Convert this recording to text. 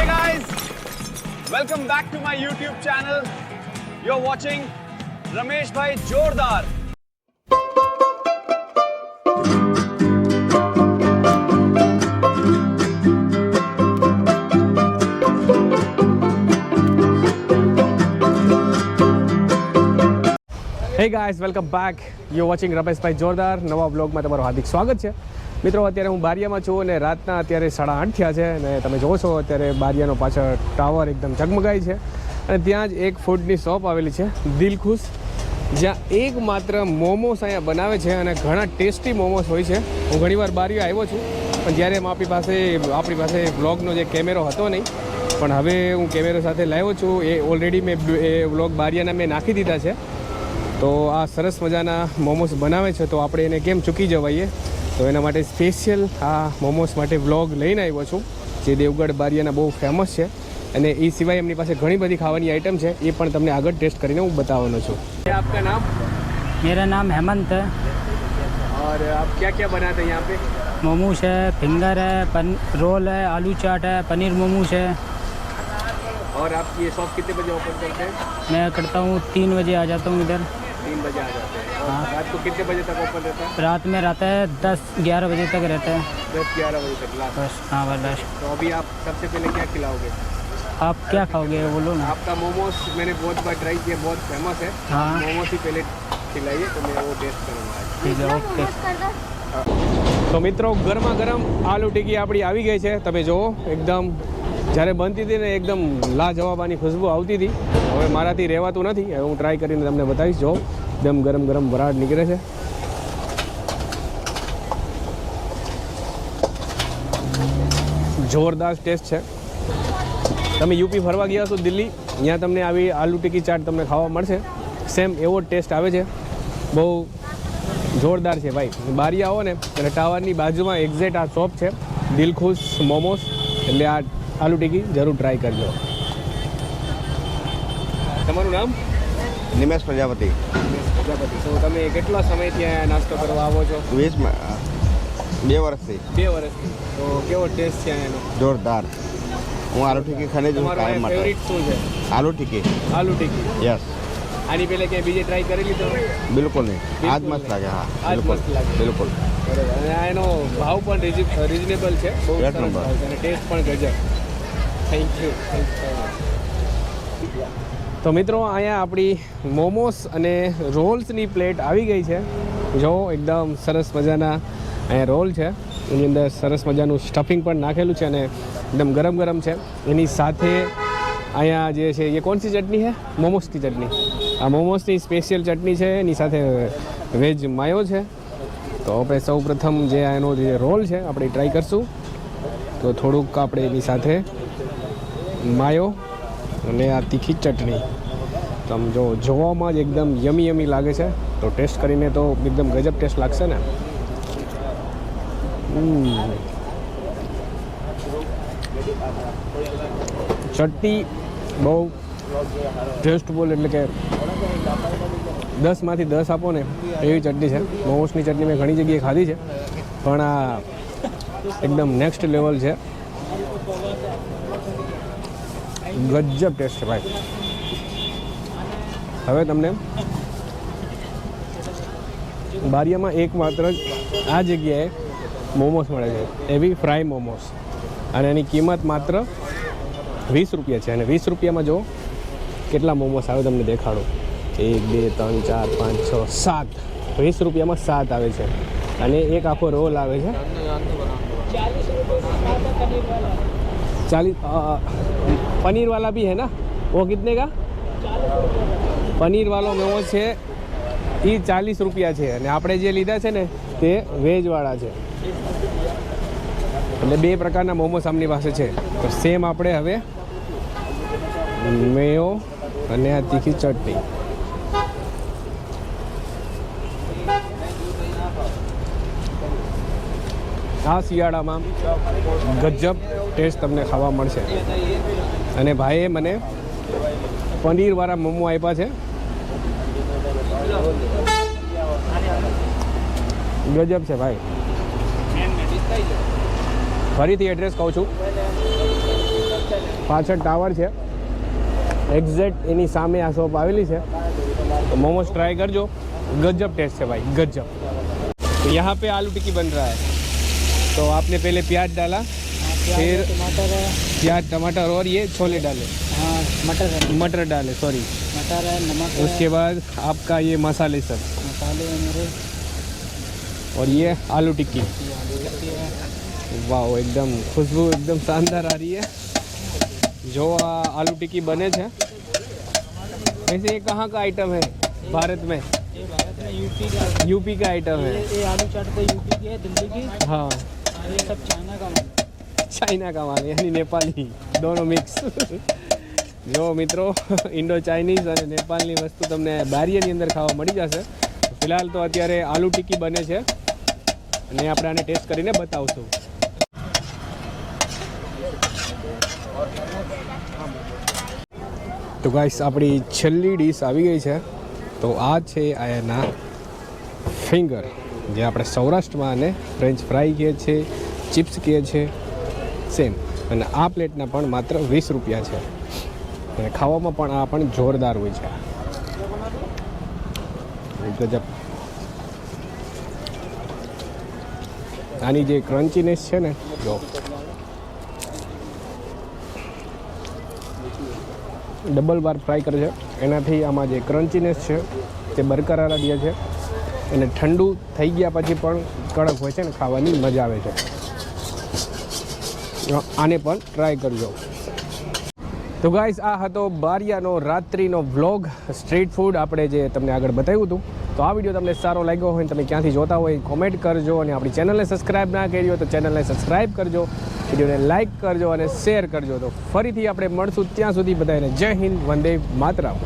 Hey guys, welcome back to my YouTube channel. You're watching Ramesh Bhai Jordar. Hey guys welcome back you watching Rameshbhai Jordar નવા બ્લોગમાં તમારું હાર્દિક સ્વાગત છે મિત્રો, અત્યારે હું બારિયામાં છું અને રાતના અત્યારે સાડા આઠ થયા છે અને તમે જોવો છો, અત્યારે બારિયાનો પાછળ ટાવર એકદમ ઝગમગાય છે અને ત્યાં જ એક ફૂડની શોપ આવેલી છે, દિલખુશ, જ્યાં એક માત્ર મોમોસ અહીંયા બનાવે છે અને ઘણા ટેસ્ટી મોમોસ હોય છે. હું ઘણીવાર બારીઓ આવ્યો છું, પણ જ્યારે આપણી પાસે આપણી પાસે બ્લોગનો જે કેમેરો હતો નહીં, પણ હવે હું કેમેરો સાથે લાવ્યો છું. એ ઓલરેડી મેં એ વ્લોગ બારિયાના મેં નાખી દીધા છે. તો આ સરસ મજાના મોમોસ બનાવે છે તો આપણે એને કેમ ચૂકી જવાઈએ તો એના માટે સ્પેશિયલ આ મોમોસ માટે વ્લોગ લઈને આવ્યો છું જે દેવગઢ બારિયાના બહુ ફેમસ છે અને એ સિવાય એમની પાસે ઘણી બધી ખાવાની આઈટમ છે એ પણ તમને આગળ ટેસ્ટ કરીને હું બતાવવાનો છું આપકા નામ मेरा नाम हेमंत है और आप क्या क्या बनाते हैं यहाँ पे मोमोस है फिंगर है पन रोल है आलू चाट है पनीर मोमोस है और आप ये शॉप कितने बजे ओपन करते हैं मैं करता हूँ तीन बजे आ जाता हूँ इधर तीन बजे आ जाते हैं हाँ। रात को कितने बजे तक ओपन रहता है रात में रहता है दस ग्यारह बजे तक रहता है दस ग्यारह बजे तक लास्ट बस हाँ बस बस तो अभी आप सबसे पहले क्या खिलाओगे आप क्या खाओगे बोलो ना आपका मोमोज मैंने बहुत बार ट्राई किया बहुत फेमस है हाँ मोमोज ही पहले खिलाइए तो मैं वो टेस्ट करूँगा ठीक है ओके તો મિત્રો ગરમા ગરમ આલુ ટીકી આપણી આવી ગઈ છે તમે જુઓ એકદમ જ્યારે બનતી હતી ને એકદમ લાજવાબ આની ખુશ્બુ આવતી હતી. હવે મારાથી રહેવાતું નથી. હવે હું ટ્રાય કરીને તમને બતાવીશ. જો, એકદમ ગરમ ગરમ વરાળ નીકળે છે. જોરદાર ટેસ્ટ છે. તમે યુપી ફરવા ગયા છો દિલ્હી, ત્યાં તમને આવી આલુ ટીકી ચાટ તમને ખાવા મળશે. સેમ એવો ટેસ્ટ આવે છે. બહુ જોરદાર છે ભાઈ. બારી આવો ને એટલે ટાવરની બાજુમાં એક્ઝેક્ટ આ શોપ છે. દિલખુશ મોમોસ. એટલે આ આલુ ટીકી જરૂર ટ્રાય કરજો. તમારું નામ? નિમેશ પ્રજાપતિ. પ્રજાપતિ. તો તમે કેટલા સમયથી અહીંયા નાસ્તો કરવા આવો છો? વીસ બે વર્ષથી. બે વર્ષથી. તો કેવો ટેસ્ટ છે એનો? જોરદાર. હું આલુ ટીકી ખાને જ કાયમ માટે. ફેવરિટ શું છે? આલુ ટીકી. આલુ ટીકી. યસ આની પહેલે ક્યાંય બીજે ટ્રાય કરેલી તમે બિલકુલ નહીં. આજ મસ્ત લાગે હા. આજ બિલકુલ. મસ્ત લાગે. બિલકુલ. બરાબર. અને એનો ભાવ પણ રિઝનેબલ છે. બહુ સરસ ભાવ છે અને ટેસ્ટ પણ ગજબ. થેન્ક યુ તો મિત્રો, અહીંયા આપણી મોમોસ અને રોલ્સની પ્લેટ આવી ગઈ છે. જો, એકદમ સરસ મજાના અહીંયા રોલ છે. એની અંદર સરસ મજાનું સ્ટફિંગ પણ નાખેલું છે અને એકદમ ગરમ ગરમ છે. એની સાથે અહીંયા જે છે, એ કોણસી ચટણી છે? મોમોસની ચટણી. આ મોમોસની સ્પેશિયલ ચટણી છે. એની સાથે વેજ માયો છે. તો આપણે સૌ પ્રથમ જે એનો જે રોલ છે, આપણે ટ્રાય કરશું. તો થોડુંક આપણે એની સાથે માયો અને આ તીખી ચટણી. તો જો જોવામાં જ એકદમ યમી યમી લાગે છે. તો ટેસ્ટ કરીને તો એકદમ ગજબ ટેસ્ટ લાગશે ને. ચટણી બહુ ટેસ્ટફુલ એટલે કે દસમાંથી દસ આપો ને એવી ચટણી છે. મોમોસની ચટણી મેં ઘણી જગ્યાએ ખાધી છે. પણ આ એકદમ નેક્સ્ટ લેવલ છે. ગજબ ટેસ્ટ છે ભાઈ. હવે તમને બારિયામાં એક માત્ર આ જગ્યાએ મોમોસ મળે છે. એવી ફ્રાય મોમોસ. અને એની કિંમત માત્ર વીસ રૂપિયા છે. અને વીસ રૂપિયામાં જો કેટલા મોમોસ આવે તમને દેખાડો. એક, બે, ત્રણ, ચાર, પાંચ, છ, સાત. વીસ રૂપિયામાં સાત આવે છે. અને એક આખો રોલ આવે છે. ચાલીસ पनीर वाला भी है ना वो कितने का પનીર વાળો મેવો છે એ ચાલીસ રૂપિયા છે અને આપણે જે લીધા છે ને તે વેજવાળા છે એટલે બે પ્રકારના મોમોસ આમની પાસે છે તો સેમ આપણે હવે મેયો અને આ તીખી ચટણી આ શિયાળામાં ગજબ ટેસ્ટ તમને ખાવા મળશે અને ભાઈએ મને પનીરવાળા મોમો આપ્યા છે ગજબ છે ભાઈ ફરીથી એડ્રેસ કહું છું પાછળ ટાવર છે એક્ઝેક્ટ એની સામે આ શોપ આવેલી છે तो मोमोज ट्राई कर जो गजब टेस्ट है भाई गजब तो यहाँ पे आलू टिक्की बन रहा है तो आपने पहले प्याज डाला फिर टमाटर है। प्याज टमाटर और ये छोले डाले। हाँ, मटर मटर डाले सॉरी मटर है नमक उसके बाद आपका ये मसाले सब मसाले और ये आलू टिक्की। वाह एकदम खुशबू एकदम शानदार आ रही है। जो आ, आलू टिक्की बने थे। वैसे ये कहाँ का आइटम है? भारत में। यूपी का। यूपी का आइटम है। ये आलू चाट तो यूपी की है दिल्ली की। हाँ।, हाँ ये सब चाइना का ચાઇના કા માલ યાની નેપાલી દોનો મિક્સ જો મિત્રો, ઇન્ડો ચાઇનીઝ અને નેપાળની વસ્તુ તમને બારીયાની અંદર ખાવા મળી જશે. ફિલહાલ તો અત્યારે આલુ ટિક્કી બને છે. અને આપણે આને ટેસ્ટ કરીને બતાવશું. તો ગાઈસ આપણી છેલ્લી ડીશ આવી ગઈ છે. તો આ છે એના ફિંગર જે આપણે સૌરાષ્ટ્રમાં આને ફ્રેન્ચ ફ્રાય કહે છે ચિપ્સ કહે છે. સેમ અને આ પ્લેટના પણ માત્ર વીસ રૂપિયા છે. અને ખાવામાં પણ આ પણ જોરદાર હોય છે. ગજબ આની જે ક્રન્ચીનેસ છે ને, જો. ડબલ બાર ફ્રાય કરે છે. એનાથી આમાં જે ક્રન્ચીનેસ છે, તે બરકરાર રહે છે. અને ઠંડુ થઈ ગયા પછી પણ કડક હોય છે ને, ખાવાની મજા આવે છે. આને પણ ટ્રાય કરજો. તો ગાઈસ આ હતો બારિયાનો રાત્રિનો વ્લોગ સ્ટ્રીટ ફૂડ આપણે જે તમને આગળ બતાવ્યું હતું. તો આ વીડિયો તમને સારો લાગ્યો હોય તમે ક્યાંથી જોતા હોય કોમેન્ટ કરજો અને આપણી ચેનલને સબસ્ક્રાઇબ ના કરી હોય તો ચેનલને સબસ્ક્રાઇબ કરજો. વિડીયોને લાઇક કરજો અને શેર કરજો. તો ફરીથી આપણે મળશું ત્યાં સુધી બધાને જય હિન્દ, વંદે માતરમ.